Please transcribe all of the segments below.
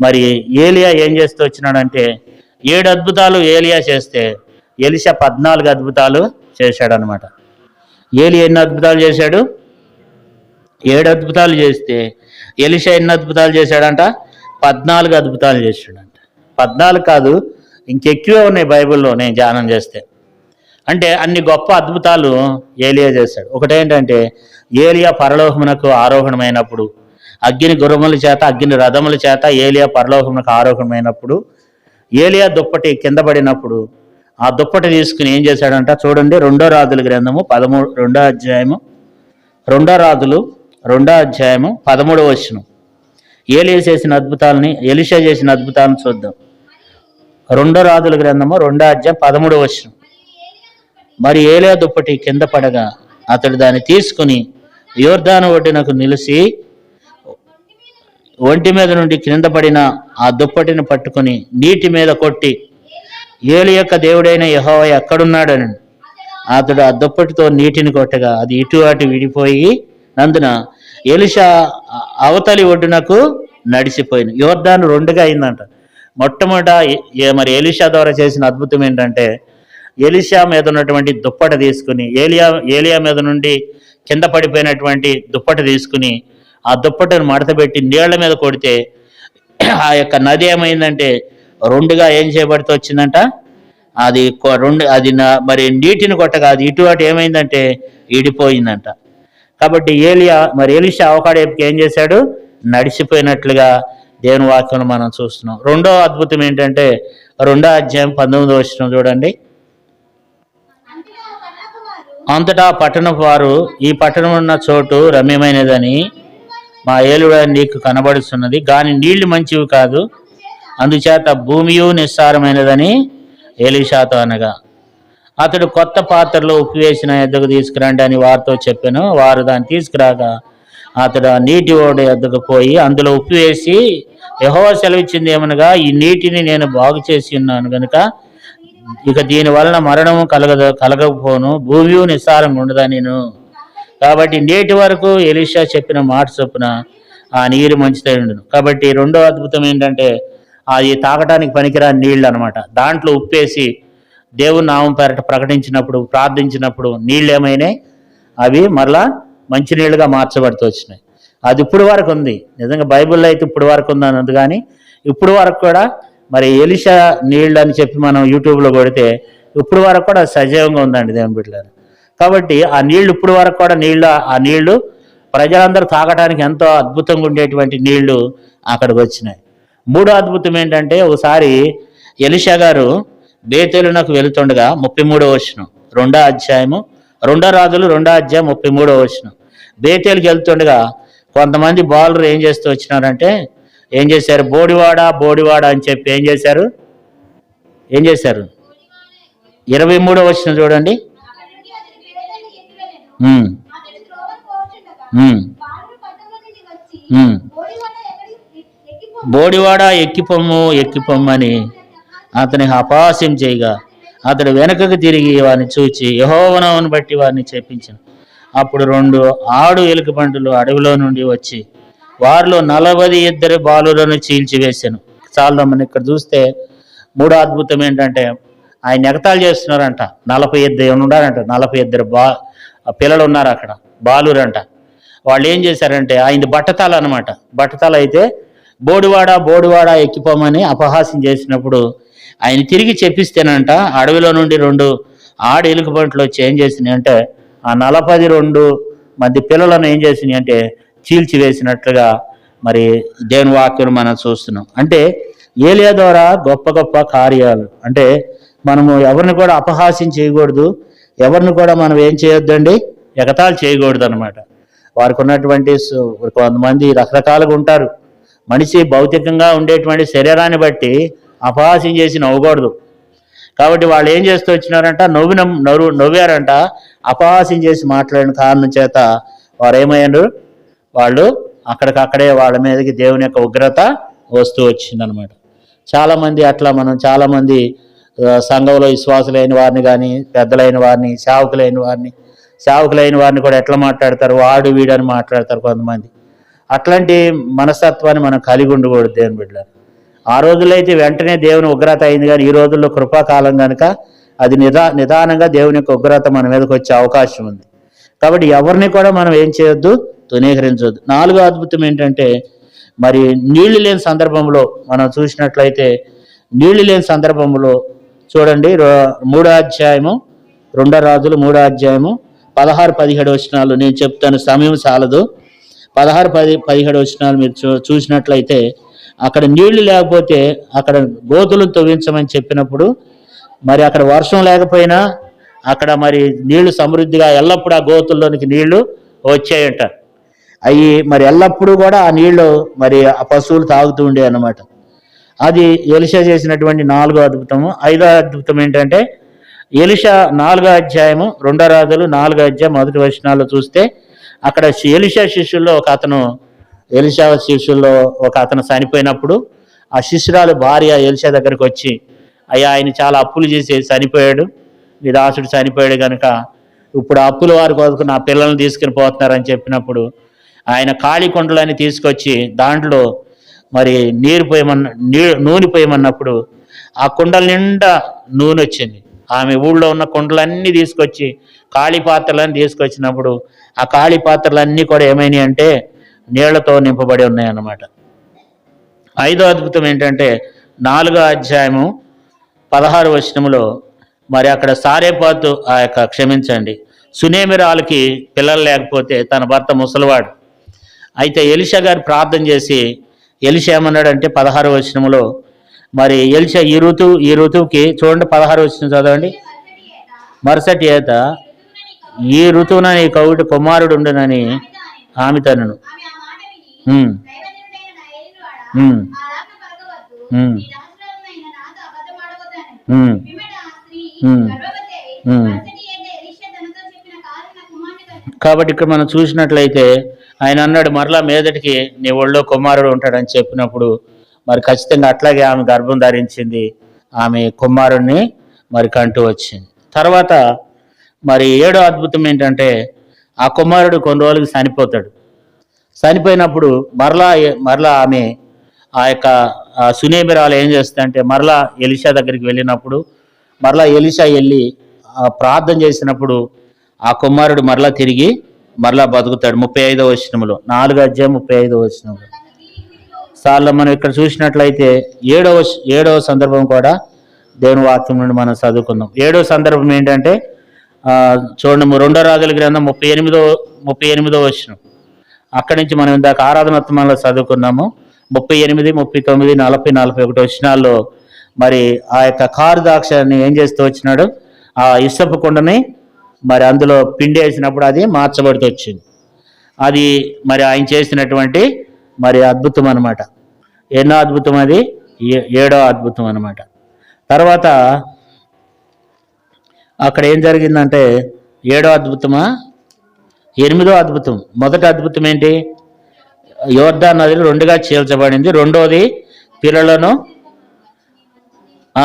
మరి ఏలియా ఏం చేస్తూ వచ్చినాడంటే ఏడు అద్భుతాలు ఏలియా చేస్తే ఎలిషా పద్నాలుగు అద్భుతాలు చేశాడనమాట ఏలి ఎన్ని అద్భుతాలు చేశాడు? ఏడు అద్భుతాలు చేస్తే ఎలిషా ఎన్ని అద్భుతాలు చేశాడంట? పద్నాలుగు అద్భుతాలు చేశాడంట. పద్నాలుగు కాదు ఇంకెక్కువే ఉన్నాయి బైబిల్లో నేను ధ్యానం చేస్తే. అంటే అన్ని గొప్ప అద్భుతాలు ఏలియా చేశాడు. ఒకటేంటంటే ఏలియా పరలోహమునకు ఆరోహణమైనప్పుడు అగ్ని గుర్రముల చేత అగ్ని రథముల చేత ఏలియా పరలోకమునకు ఆరోహణమైనప్పుడు ఏలియా దుప్పటి కింద పడినప్పుడు ఆ దుప్పటి తీసుకుని ఏం చేశాడంట? చూడండి రెండో రాజుల గ్రంథము పదమూడు రెండో అధ్యాయము రెండో రాజులు రెండో అధ్యాయము పదమూడవ వచ్చిన ఏలియా చేసిన అద్భుతాలని ఎలిషా చేసిన అద్భుతాలను చూద్దాం. రెండో రాజుల గ్రంథము రెండో అధ్యాయం పదమూడవ వచ్చిన మరి ఏలియా దుప్పటి కింద పడగా అతడు దాన్ని తీసుకుని యోర్ధాను ఒడ్డునకు నిలిచి ఒంటి మీద నుండి క్రింద పడిన ఆ దుప్పటిని పట్టుకుని నీటి మీద కొట్టి ఏలి యొక్క దేవుడైన యహోవ ఎక్కడున్నాడని? అతడు ఆ దుప్పటితో నీటిని కొట్టగా అది ఇటు అటు విడిపోయి నందున ఎలిషా అవతలి ఒడ్డునకు నడిచిపోయింది. యోర్ధాను రెండుగా అయిందంట. మొట్టమొదట మరి ఎలిషా ద్వారా చేసిన అద్భుతం ఏంటంటే ఎలిషా మీద ఉన్నటువంటి దుప్పట తీసుకుని ఏలియా ఏలియా మీద నుండి కింద పడిపోయినటువంటి దుప్పట తీసుకుని ఆ దుప్పటను మడతపెట్టి నీళ్ళ మీద కొడితే ఆ యొక్క నది ఏమైందంటే రెండుగా ఏం చేయబడితే వచ్చిందంట? అది రెండు అది మరి నీటిని కొట్టగా అది ఇటు అటు ఏమైందంటే ఈడిపోయిందంట. కాబట్టి ఏలియా మరి ఎలిషా అవకాడేపుకి ఏం చేశాడు? నడిచిపోయినట్లుగా దేవుని వాక్యంలో మనం చూస్తున్నాం. రెండో అద్భుతం ఏంటంటే రెండో అధ్యాయం పంతొమ్మిదో వచ్చిన చూడండి. అంతటా పట్టణపు వారు ఈ పట్టణం ఉన్న చోటు రమ్యమైనదని మా ఏలుడ నీకు కనబడుతున్నది కానీ నీళ్ళు మంచివి కాదు. అందుచేత భూమియు నిస్సారమైనదని ఏలిషాతో అనగా అతడు కొత్త పాత్రలో ఉప్పు వేసిన ఎద్దకు తీసుకురండి అని వారితో చెప్పాను. వారు దాన్ని తీసుకురాగా అతడు ఆ నీటి ఓడ ఎద్దకు పోయి అందులో ఉప్పు వేసి యహోవ సెలవిచ్చింది ఏమనగా ఈ నీటిని నేను బాగు చేసి ఉన్నాను కనుక ఇక దీని వలన మరణము కలగదు కలగకపోను. భూమి నిస్సారంగా ఉండదా నేను? కాబట్టి నేటి వరకు ఎలీషా చెప్పిన మాట చొప్పున ఆ నీరు మంచిదై ఉండును. కాబట్టి రెండో అద్భుతం ఏంటంటే అది తాగటానికి పనికిరాని నీళ్ళు అనమాట దాంట్లో ఉప్పేసి దేవుని నామం పేరట ప్రకటించినప్పుడు ప్రార్థించినప్పుడు నీళ్ళు ఏమైనాయి అవి మరలా మంచినీళ్ళుగా మార్చబడుతూ వచ్చినాయి. అది ఇప్పుడు వరకు ఉంది. నిజంగా బైబిల్లో అయితే ఇప్పుడు వరకు ఉంది అన్నది కానీ ఇప్పుడు వరకు కూడా మరి ఎలిషా నీళ్ళు అని చెప్పి మనం యూట్యూబ్లో కొడితే ఇప్పుడు వరకు కూడా సజీవంగా ఉందండి దేవుని బిడ్డలని కాబట్టి ఆ నీళ్ళు ఇప్పుడు వరకు కూడా నీళ్ళు ఆ నీళ్ళు ప్రజలందరూ తాగడానికి ఎంతో అద్భుతంగా ఉండేటువంటి నీళ్ళు అక్కడికి వచ్చినాయి. మూడో అద్భుతం ఏంటంటే ఒకసారి ఎలిషా గారు బేతేలునకు వెళుతుండగా ముప్పై మూడో వచ్చిన రెండో అధ్యాయము రెండో రాజులు రెండో అధ్యాయం ముప్పై మూడో వచ్చిన బేతేలుకి వెళ్తుండగా కొంతమంది బాలరు ఏం చేస్తూ వచ్చినారంటే ఏం చేశారు? బోడివాడ బోడివాడ అని చెప్పి ఏం చేశారు? ఏం చేశారు? ఇరవై మూడో వచ్చిన చూడండి. బోడివాడ ఎక్కిపొమ్ము ఎక్కిపొమ్మని అతని అపహాస్యం చేయగా అతడు వెనకకు తిరిగి వారిని చూచి యహోవనవుని బట్టి వారిని చెప్పించను అప్పుడు రెండు ఆడు ఎలుక పంటలు అడవిలో నుండి వచ్చి వారిలో నలభై ఇద్దరు బాలులను చీల్చివేశాను చాలా మనం ఇక్కడ చూస్తే మూడో అద్భుతం ఏంటంటే ఆయన ఎగతాళి చేస్తున్నారంట. నలభై ఇద్దరు ఉన్నారంట. నలభై ఇద్దరు బా పిల్లలు ఉన్నారు అక్కడ. బాలురంట వాళ్ళు ఏం చేశారంటే ఆయన బట్టతాల అనమాట బట్టతల అయితే బోడివాడ బోడివాడ ఎక్కిపోమని అపహాస్యం చేసినప్పుడు ఆయన తిరిగి చెప్పిస్తేనంట అడవిలో నుండి రెండు ఆడ ఎలుకబంట్లు వచ్చి ఏం చేసినాయి అంటే ఆ నలభై రెండు మంది పిల్లలను ఏం చేసినాయి అంటే చీల్చివేసినట్లుగా మరి దేవుని వాక్యం మనం చూస్తున్నాం. అంటే ఏలియా ద్వారా గొప్ప గొప్ప కార్యాలు. అంటే మనము ఎవరిని కూడా అపహాస్యం చేయకూడదు. ఎవరిని కూడా మనం ఏం చేయొద్దండి? ఎగతాళి చేయకూడదు అనమాట వారికి ఉన్నటువంటి కొంతమంది రకరకాలుగా ఉంటారు. మనిషి భౌతికంగా ఉండేటువంటి శరీరాన్ని బట్టి అపహాస్యం చేసి నవ్వకూడదు. కాబట్టి వాళ్ళు ఏం చేస్తూ వచ్చినారంట? నవ్విన నవ్వు నవ్వారంట. అపహాస్యం చేసి మాట్లాడిన కారణం చేత వారు ఏమయ్యారు వాళ్ళు అక్కడికక్కడే వాళ్ళ మీదకి దేవుని యొక్క ఉగ్రత వస్తూ వచ్చిందనమాట చాలామంది అట్లా మనం చాలామంది సంఘంలో విశ్వాసులైన వారిని కానీ పెద్దలైన వారిని సేవకులైన వారిని సేవకులైన వారిని కూడా ఎట్లా మాట్లాడతారు? వాడు వీడు అని మాట్లాడతారు కొంతమంది. అట్లాంటి మనస్తత్వాన్ని మనం కలిగి ఉండకూడదు దేవుని బిడ్డలారు. ఆ రోజుల్లో అయితే వెంటనే దేవుని ఉగ్రత అయింది కానీ ఈ రోజుల్లో కృపాకాలం కనుక అది నిదా నిదానంగా దేవుని యొక్క ఉగ్రత మన మీదకి వచ్చే అవకాశం ఉంది. కాబట్టి ఎవరిని కూడా మనం ఏం చేయొద్దు? తునీకరించవద్దు నాలుగో అద్భుతం ఏంటంటే మరి నీళ్ళు లేని సందర్భంలో మనం చూసినట్లయితే నీళ్ళు లేని సందర్భంలో చూడండి రో- మూడో అధ్యాయము రెండో రాజులు మూడో అధ్యాయము పదహారు పదిహేడు వచనాలు నేను చెప్తాను సమయం చాలదు. పదహారు పది పదిహేడు వచనాలు మీరు చూ చూసినట్లయితే అక్కడ నీళ్ళు లేకపోతే అక్కడ గోతులు తవ్వించమని చెప్పినప్పుడు మరి అక్కడ వర్షం లేకపోయినా అక్కడ మరి నీళ్ళు సమృద్ధిగా ఎల్లప్పుడూ ఆ గోతుల్లోనికి నీళ్ళు వచ్చాయంట. అవి మరి ఎల్లప్పుడూ కూడా ఆ నీళ్ళు మరి ఆ పశువులు తాగుతూ ఉండే అన్నమాట అది ఎలిషా చేసినటువంటి నాలుగో అద్భుతము. ఐదో అద్భుతం ఏంటంటే ఎలిషా నాలుగో అధ్యాయము రెండో రాజులు నాలుగో అధ్యాయం మొదటి వచనాల్లో చూస్తే అక్కడ ఎలిషా శిష్యుల్లో ఒక అతను ఎలిషా శిష్యుల్లో ఒక అతను చనిపోయినప్పుడు ఆ శిష్యురాలు భార్య ఎలిషా దగ్గరికి వచ్చి అయ్యా ఆయన చాలా అప్పులు చేసి చనిపోయాడు మీ దాసుడు చనిపోయాడు కనుక ఇప్పుడు అప్పుల వారి కొరకు నా పిల్లల్ని తీసుకుని పోతున్నారని చెప్పినప్పుడు ఆయన ఖాళీ కుండలని తీసుకొచ్చి దాంట్లో మరి నీరు పోయమన్న నీ నూనె పోయమన్నప్పుడు ఆ కుండల నిండా నూనె వచ్చింది. ఆమె ఊళ్ళో ఉన్న కుండలన్నీ తీసుకొచ్చి ఖాళీ పాత్రలన్నీ తీసుకొచ్చినప్పుడు ఆ ఖాళీ పాత్రలన్నీ కూడా ఏమైనాయి అంటే నీళ్ళతో నింపబడి ఉన్నాయన్నమాట. ఐదో అద్భుతం ఏంటంటే నాలుగో అధ్యాయము పదహారు వచనములో మరి అక్కడ సారేపాతు ఆ యొక్క క్షమించండి. సునేమిరాలకి పిల్లలు లేకపోతే తన భర్త ముసలివాడు. అయితే ఎలిషా గారు ప్రార్థన చేసి ఎలిష ఏమన్నాడంటే పదహారు వచనంలో మరి ఎలిష ఈ ఋతువు ఈ ఋతువుకి చూడండి పదహారు వచనం చదవండి. మరుసటి ఏత ఈ ఋతువున నీ కవుడి కుమారుడు ఉండునని ఆమె తనను. కాబట్టి ఇక్కడ మనం చూసినట్లయితే ఆయన అన్నాడు మరలా మీదటికి నీ ఒళ్ళో కుమారుడు ఉంటాడని చెప్పినప్పుడు మరి ఖచ్చితంగా అట్లాగే ఆమె గర్భం ధరించింది. ఆమె కుమారుణ్ణి మరి కంటూ వచ్చింది. తర్వాత మరి ఏడో అద్భుతం ఏంటంటే ఆ కుమారుడు కొన్ని రోజులకి చనిపోతాడు. చనిపోయినప్పుడు మరలా మరలా ఆమె ఆ యొక్క ఆ సునేమిరాలు ఏం చేస్తుందంటే మరలా ఎలిషా దగ్గరికి వెళ్ళినప్పుడు మరలా ఎలిషా వెళ్ళి ప్రార్థన చేసినప్పుడు ఆ కుమారుడు మరలా తిరిగి మరలా బతుకుతాడు. ముప్పై ఐదో వచనంలో నాలుగు అధ్యాయం ముప్పై ఐదో వచనంలో సార్లు మనం ఇక్కడ చూసినట్లయితే ఏడవ ఏడవ సందర్భం కూడా దేవుని వాక్యం నుండి మనం చదువుకుందాం. ఏడవ సందర్భం ఏంటంటే చూడండి రెండో రాజుల గ్రంథం ముప్పై ఎనిమిదో ముప్పై ఎనిమిదో వచనం. అక్కడి నుంచి మనం ఇందాక ఆరాధనోత్తమంలో చదువుకున్నాము. ముప్పై ఎనిమిది ముప్పై తొమ్మిది నలభై నలభై ఒకటి వచనాల్లో మరి ఆ యొక్క కారు ద్రాక్షని ఏం చేస్తూ వచ్చినాడు? ఆ ఇసపు కొండని మరి అందులో పిండి వేసినప్పుడు అది మార్చబడుతూ వచ్చింది. అది మరి ఆయన చేసినటువంటి మరి అద్భుతం అనమాట ఎన్నో అద్భుతం అది? ఏ- ఏడో అద్భుతం అనమాట తర్వాత అక్కడ ఏం జరిగిందంటే ఏడో అద్భుతమా? ఎనిమిదో అద్భుతం. మొదటి అద్భుతం ఏంటి? యోర్ధా నదిలో రెండుగా చీల్చబడింది. రెండోది పిల్లలను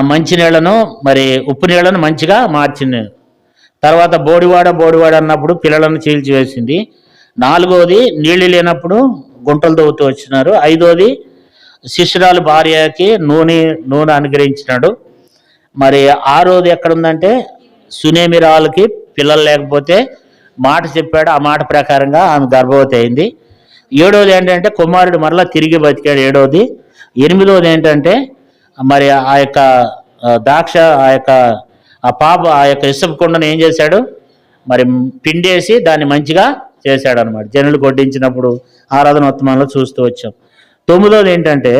మంచి నీళ్ళను మరి ఉప్పు నీళ్ళను మంచిగా మార్చింది. తర్వాత బోడివాడ బోడివాడ అన్నప్పుడు పిల్లలను చీల్చివేసింది. నాలుగోది నీళ్ళు లేనప్పుడు గుంటలు తవ్వుతూ వచ్చినారు. ఐదోది శిష్యురాలు భార్యకి నూనె నూనె అనుగ్రహించినాడు. మరి ఆరోది ఎక్కడుందంటే సునేమిరాలకి పిల్లలు లేకపోతే మాట చెప్పాడు. ఆ మాట ప్రకారంగా ఆమె గర్భవతి అయింది. ఏడోది ఏంటంటే కుమారుడు మరలా తిరిగి బతికాడు ఏడోది. ఎనిమిదోది ఏంటంటే మరి ఆ యొక్క దాక్ష ద్రాక్ష ఆ యొక్క ఆ పాప ఆ యొక్క ఇసుపు కొండను ఏం చేశాడు? మరి పిండేసి దాన్ని మంచిగా చేశాడు అనమాట జనులు కొట్టించినప్పుడు ఆరాధనోత్తమంలో చూస్తూ వచ్చాం. తొమ్మిదోది ఏంటంటే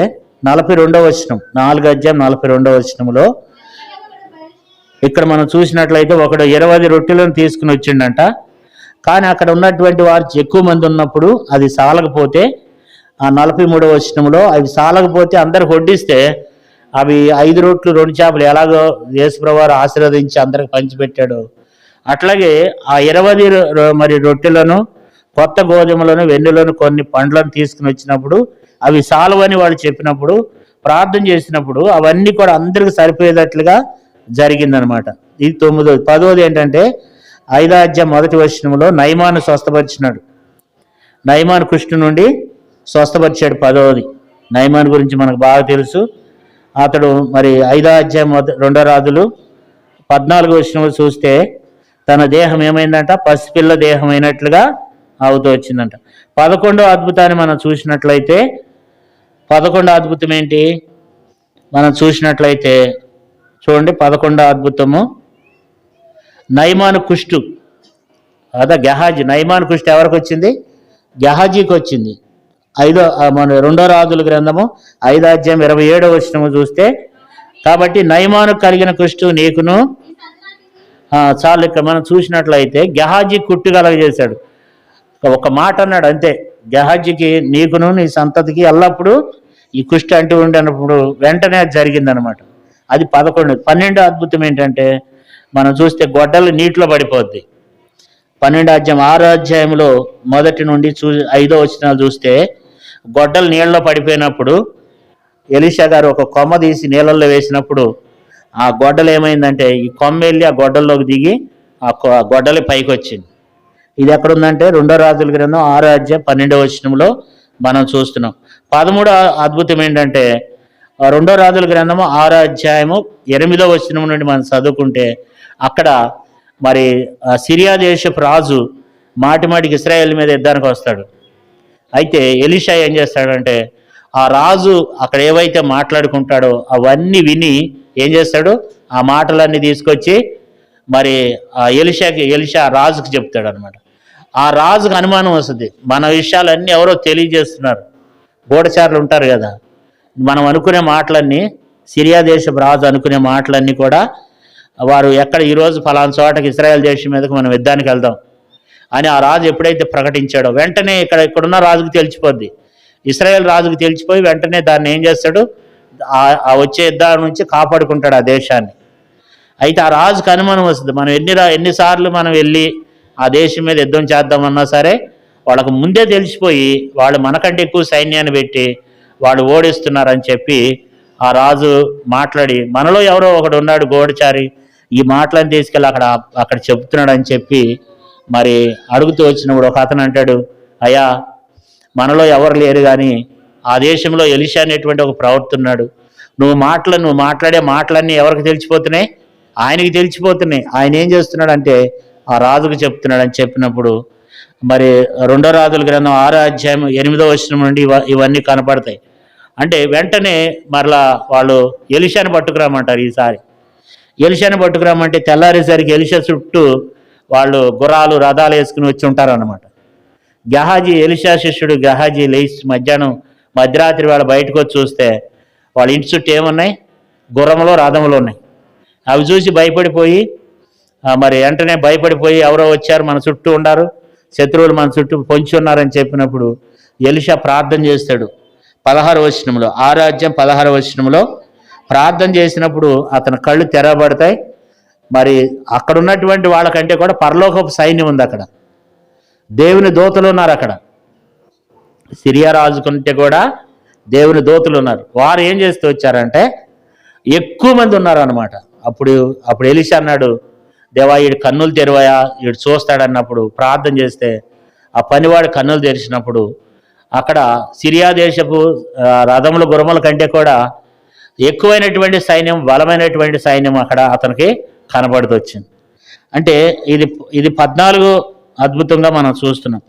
నలభై రెండవ వచనం నాలుగు అధ్యాయం నలభై రెండవ వచనంలో ఇక్కడ మనం చూసినట్లయితే ఒకడు ఇరవై రొట్టెలను తీసుకుని వచ్చిండంట. కానీ అక్కడ ఉన్నటువంటి వారు ఎక్కువ మంది ఉన్నప్పుడు అది సాలకపోతే ఆ నలభై మూడవ వచనంలో అవి సాలకపోతే అందరికి వడ్డిస్తే అవి ఐదు రోట్లు రెండు చేపలు ఎలాగో యేసుప్రవారు ఆశీర్వదించి అందరికి పంచిపెట్టాడు. అట్లాగే ఆ ఇరవై మరి రొట్టెలను కొత్త గోధుమలను వెన్నులను కొన్ని పండ్లను తీసుకుని వచ్చినప్పుడు అవి సాల్వని వాళ్ళు చెప్పినప్పుడు ప్రార్థన చేసినప్పుడు అవన్నీ కూడా అందరికి సరిపోయేటట్లుగా జరిగిందనమాట. ఇది తొమ్మిదోది పదోది ఏంటంటే ఐదాధ్యాయం మొదటి వర్షంలో నయమాను స్వస్థపరిచినాడు. నయమాను కృష్ణు నుండి స్వస్థపరిచాడు పదవది నయమాన్ గురించి మనకు బాగా తెలుసు. అతడు మరి ఐదో అధ్యాయం రెండో రాజులు పద్నాలుగు వచ్చిన చూస్తే తన దేహం ఏమైందంట? పసిపిల్ల దేహం అయినట్లుగా అవుతూ వచ్చిందంట. పదకొండో అద్భుతాన్ని మనం చూసినట్లయితే పదకొండో అద్భుతం ఏంటి? మనం చూసినట్లయితే చూడండి పదకొండో అద్భుతము. నైమాను కుష్టు అదా గెహాజీ నైమాన్ కుష్టు ఎవరికి వచ్చింది? గెహాజీకి వచ్చింది. ఐదో మన రెండో రాజుల గ్రంథము ఐదో అధ్యాయం ఇరవై ఏడో వచ్చినము చూస్తే కాబట్టి నైమాను కలిగిన కుష్టు నీకును చాలు ఇక్కడ మనం చూసినట్లయితే గెహాజీ కుట్టు కలగజేశాడు. ఒక మాట అన్నాడు అంతే గెహాజీకి నీకును నీ సంతతికి ఎల్లప్పుడూ ఈ కుష్టి అంటూ ఉండినప్పుడు వెంటనే అది జరిగిందనమాట అది పదకొండు పన్నెండో అద్భుతం ఏంటంటే మనం చూస్తే గొడ్డలు నీటిలో పడిపోద్ది. పన్నెండు అధ్యాయం ఆరో అధ్యాయంలో మొదటి నుండి చూ ఐదో వచ్చిన చూస్తే గొడ్డలు నీళ్ళలో పడిపోయినప్పుడు ఎలీషా గారు ఒక కొమ్మ తీసి నీళ్ళల్లో వేసినప్పుడు ఆ గొడ్డలు ఏమైందంటే ఈ కొమ్మ వెళ్ళి ఆ గొడ్డల్లోకి దిగి ఆ గొడ్డలి పైకి వచ్చింది ఇది ఎక్కడుందంటే రెండో రాజుల గ్రంథం ఆరో అధ్యాయం పన్నెండవ వచనంలో మనం చూస్తున్నాం. పదమూడో అద్భుతం ఏంటంటే రెండో రాజుల గ్రంథము ఆరో అధ్యాయము ఎనిమిదో వచనం నుండి మనం చదువుకుంటే అక్కడ మరి ఆ సిరియా దేశపు రాజు మాటి మాటికి ఇస్రాయేల్ మీద యుద్ధానికి వస్తాడు. అయితే ఎలిషా ఏం చేస్తాడంటే ఆ రాజు అక్కడ ఏవైతే మాట్లాడుకుంటాడో అవన్నీ విని ఏం చేస్తాడు? ఆ మాటలన్నీ తీసుకొచ్చి మరి ఆ ఎలిషాకి ఎలిషా రాజుకి చెప్తాడు అనమాట ఆ రాజుకు అనుమానం వస్తుంది. మన విషయాలన్నీ ఎవరో తెలియజేస్తున్నారు. గూఢచారులు ఉంటారు కదా. మనం అనుకునే మాటలన్నీ సిరియా దేశపు రాజు అనుకునే మాటలన్నీ కూడా వారు ఎక్కడ ఈరోజు ఫలానా చోటకి ఇస్రాయల్ దేశం మీదకి మనం యుద్ధానికి వెళ్దాం. అని ఆ రాజు ఎప్పుడైతే ప్రకటించాడో వెంటనే ఇక్కడ ఇక్కడున్న రాజుకు తెలిసిపోద్ది. ఇస్రాయేల్ రాజుకు తెలిసిపోయి వెంటనే దాన్ని ఏం చేస్తాడు? ఆ- వచ్చే యుద్ధాల నుంచి కాపాడుకుంటాడు ఆ దేశాన్ని. అయితే ఆ రాజుకు అనుమానం వస్తుంది. మనం ఎన్ని రా ఎన్నిసార్లు మనం వెళ్ళి ఆ దేశం మీద యుద్ధం చేద్దామన్నా సరే వాళ్ళకు ముందే తెలిసిపోయి వాళ్ళు మనకంటే ఎక్కువ సైన్యాన్ని పెట్టి వాళ్ళు ఓడిస్తున్నారని చెప్పి ఆ రాజు మాట్లాడి మనలో ఎవరో ఒకడు ఉన్నాడు గోడచారి ఈ మాటలను తీసుకెళ్ళి అక్కడ అక్కడ చెప్తున్నాడు అని చెప్పి మరి అడుగుతూ వచ్చినప్పుడు ఒక అతను అంటాడు అయ్యా మనలో ఎవరు లేరు కానీ ఆ దేశంలో ఎలిషా అనేటువంటి ఒక ప్రవక్త ఉన్నాడు. నువ్వు మాటలు నువ్వు మాట్లాడే మాటలన్నీ ఎవరికి తెలిసిపోతున్నాయి? ఆయనకి తెలిసిపోతున్నాయి. ఆయన ఏం చేస్తున్నాడు అంటే ఆ రాజుకు చెప్తున్నాడు అని చెప్పినప్పుడు మరి రెండో రాజుల గ్రంథం ఆరో అధ్యాయం ఎనిమిదో వచ్చిన నుండి ఇవన్నీ కనపడతాయి. అంటే వెంటనే మరలా వాళ్ళు ఎలిషాను పట్టుకురామంటారు ఈసారి. ఎలిషాను పట్టుకురామంటే తెల్లారేసరికి ఎలిషా చుట్టూ వాళ్ళు గుర్రాలు రథాలు వేసుకుని వచ్చి ఉంటారు అనమాట గహాజీ ఎలిషా శిష్యుడు గహాజీ లేచి మధ్యాహ్నం మధ్యరాత్రి వేళ బయటకు వచ్చి చూస్తే వాళ్ళ ఇంటి చుట్టూ ఏమున్నాయి? గుర్రములో రథములు ఉన్నాయి. అవి చూసి భయపడిపోయి మరి వెంటనే భయపడిపోయి ఎవరో వచ్చారు మన చుట్టూ ఉన్నారు శత్రువులు మన చుట్టూ పొంచి ఉన్నారని చెప్పినప్పుడు ఎలిషా ప్రార్థన చేస్తాడు. పదహారు వచనంలో ఆరాధ్యం పదహారు వచనంలో ప్రార్థన చేసినప్పుడు అతని కళ్ళు తెరబడతాయి మరి అక్కడ ఉన్నటువంటి వాళ్ళకంటే కూడా పరలోకపు సైన్యం ఉంది అక్కడ. దేవుని దోతలు ఉన్నారు అక్కడ. సిరియా రాజు కంటే కూడా దేవుని దోతులు ఉన్నారు. వారు ఏం చేస్తూ వచ్చారంటే ఎక్కువ మంది ఉన్నారు అనమాట అప్పుడు అప్పుడు ఎలిషా అన్నాడు దేవా ఈడు కన్నులు తెరవాయా? ఈడు చూస్తాడన్నప్పుడు ప్రార్థన చేస్తే ఆ పనివాడు కన్నులు తెరిచినప్పుడు అక్కడ సిరియా దేశపు రథముల గుర్రముల కంటే కూడా ఎక్కువైనటువంటి సైన్యం బలమైనటువంటి సైన్యం అక్కడ అతనికి కనబడుతూ వచ్చింది అంటే ఇది ఇది పద్నాలుగు అద్భుతంగా మనం చూస్తున్నాం.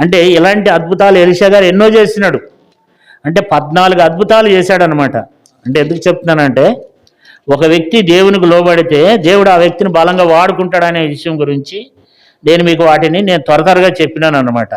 అంటే ఇలాంటి అద్భుతాలు ఎలిషా గారు ఎన్నో చేసినాడు. అంటే పద్నాలుగు అద్భుతాలు చేశాడనమాట అంటే ఎందుకు చెప్తున్నానంటే ఒక వ్యక్తి దేవునికి లోబడితే దేవుడు ఆ వ్యక్తిని బలంగా వాడుకుంటాడనే విషయం గురించి నేను మీకు వాటిని నేను త్వర త్వరగా చెప్పినాను అనమాట